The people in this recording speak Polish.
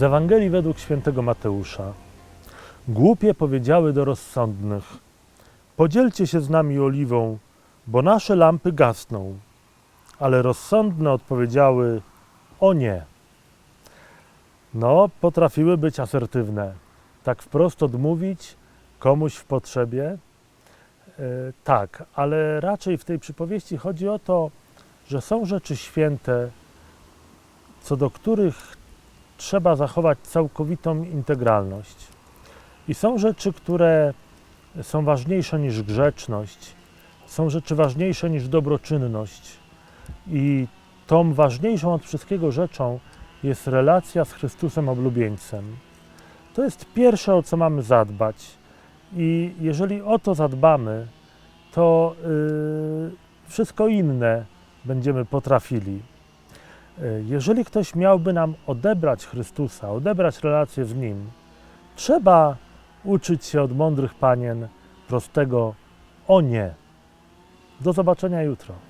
Z Ewangelii według świętego Mateusza. Głupie powiedziały do rozsądnych: Podzielcie się z nami oliwą, bo nasze lampy gasną. Ale rozsądne odpowiedziały: O nie. No, potrafiły być asertywne. Tak wprost odmówić komuś w potrzebie. E, tak, ale raczej w tej przypowieści chodzi o to, że są rzeczy święte, co do których trzeba zachować całkowitą integralność. I są rzeczy, które są ważniejsze niż grzeczność, są rzeczy ważniejsze niż dobroczynność. I tą ważniejszą od wszystkiego rzeczą jest relacja z Chrystusem oblubieńcem. To jest pierwsze, o co mamy zadbać. I jeżeli o to zadbamy, to yy, wszystko inne będziemy potrafili. Yy, Jeżeli ktoś miałby nam odebrać Chrystusa, odebrać relację z Nim, trzeba uczyć się od mądrych panien prostego o nie. Do zobaczenia jutro.